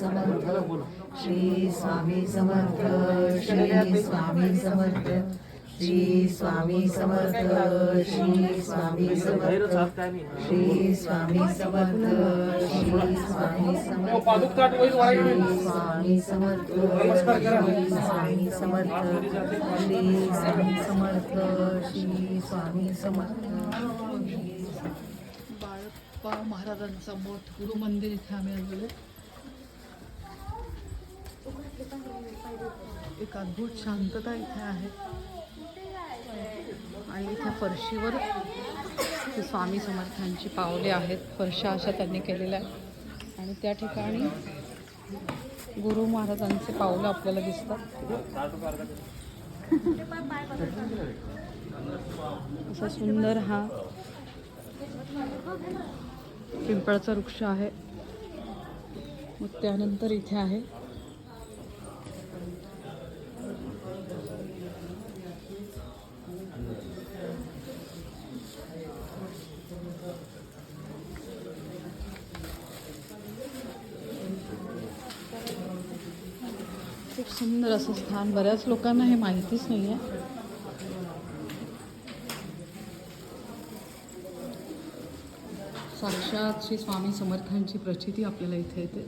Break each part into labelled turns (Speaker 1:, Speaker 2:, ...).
Speaker 1: समर्थ। श्री स्वामी समर्थ श्री स्वामी समर्थ श्री स्वामी समर्थ श्री स्वामी समर्थ श्री स्वामी समर्थ श्री स्वामी समर्थ श्री स्वामी समर्थ स्वामी समर्थ श्री स्वामी समर्थ श्री स्वामी समर्थ।
Speaker 2: बाळप्पा महाराजांचा मठ गुरुमंदिर इथे आम्ही आलेलो एक अद्भुत शांतता इथे आहे. आणि इथे फरशीवर स्वामी समर्थांची पावले आहेत. फरशा अशा त्यांनी केलेल्या आहेत. आणि त्या ठिकाणी गुरु महाराजांचे पावलं आपल्याला दिसतात. असा सुंदर हा पिंपळाचा वृक्ष आहे. मग त्यानंतर इथे आहे खूप सुंदर असं स्थान बऱ्याच लोकांना हे माहितीच नाही आहे साक्षात श्री स्वामी समर्थांची प्रचिती आपल्याला इथे येते.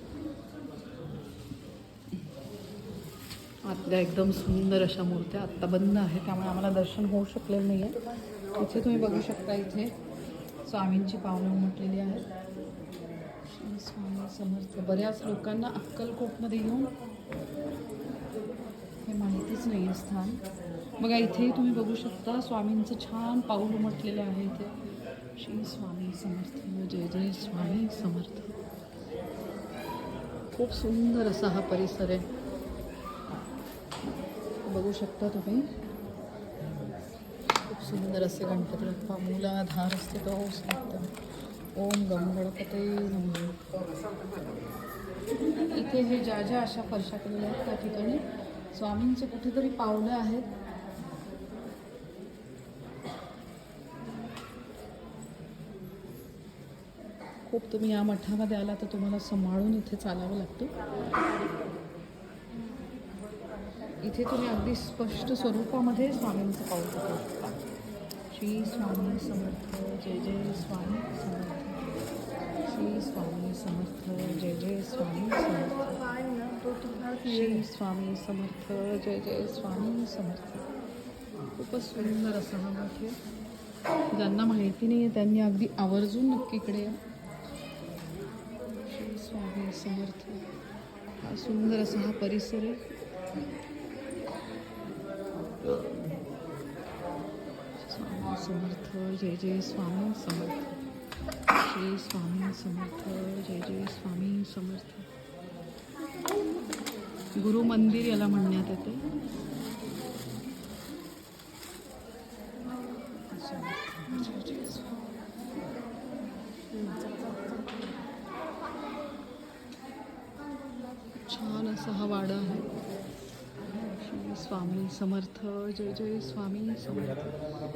Speaker 2: आतल्या एकदम सुंदर अशा मूर्त्या आत्ता बंद आहे त्यामुळे आम्हाला दर्शन होऊ शकलेलं नाही आहे इथे तुम्ही बघू शकता इथे स्वामींची पावलं उमटलेली आहेत. स्वामी समर्थ बऱ्याच लोकांना अक्कलकोटमध्ये येऊन माहितीच नाही आहे स्थान. बघा इथेही तुम्ही बघू शकता स्वामींचं छान पाऊल उमटलेलं आहे इथे. श्री स्वामी समर्थ. जय जय स्वामी समर्थ. खूप सुंदर असा हा परिसर आहे. बघू शकता तुम्ही. खूप सुंदर असे गणपती बाप्पा मुलाधार असते तो ओम गम गणपते इथे हे ज्या ज्या अशा फरशा केलेल्या आहेत त्या ठिकाणी स्वामींचे कुठेतरी पावलं आहेत. खूप तुम्ही या मठामध्ये आला तर तुम्हाला सांभाळून इथे चालावं लागतं. इथे तुम्ही अगदी स्पष्ट स्वरूपामध्ये स्वामींचं पाऊल शकता श्री स्वामी समर्थ जय जय स्वामी समर्थ. श्री स्वामी समर्थ जय जय स्वामी समर्थ श्री स्वामी समर्थ जय जय स्वामी समर्थ. खूपच सुंदर असं हा मठ आहे ज्यांना माहिती नाही आहे त्यांनी अगदी आवर्जून नक्की इकडे श्री स्वामी समर्थ. हा सुंदर असा हा परिसर आहे. स्वामी समर्थ जय जय स्वामी समर्थ. श्री स्वामी समर्थ जय जय स्वामी समर्थ. गुरु मंदिर याला म्हणण्यात येते. छान असा हा वाडा आहे. स्वामी समर्थ जय जय स्वामी समर्थ.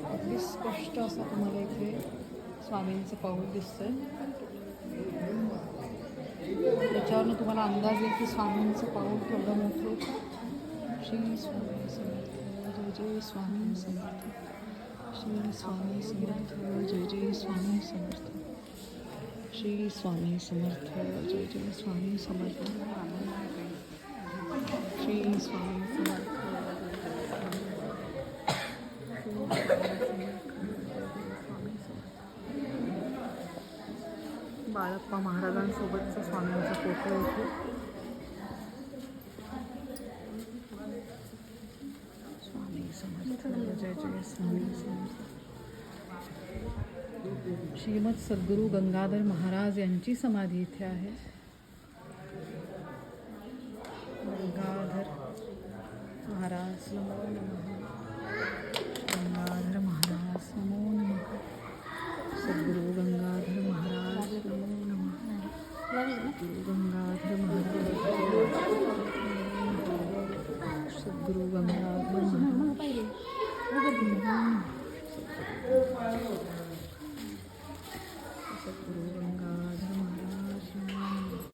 Speaker 2: अगदी स्पष्ट असा तुम्हाला इथे स्वामींचं पाऊल दिसतंय. त्याच्यावरनं तुम्हाला अंदाज येईल की स्वामींचं पाऊल केवढं मोठं होतं श्री स्वामी समर्थ जय जय स्वामी समर्थ. श्री स्वामी समर्थ जय जय स्वामी समर्थ. श्री स्वामी समर्थ जय जय स्वामी समर्थ. श्री स्वामी समर्थ. बाळप्पा महाराजांसोबतचा स्वामींचा फ़ोटो इथे स्वामी समर्थ जय जय, स्वामी श्रीमद सद्गुरू गंगाधर महाराज यांची समाधी इथे आहे. गंगाधर महाराज. नमः గురువు బంగారు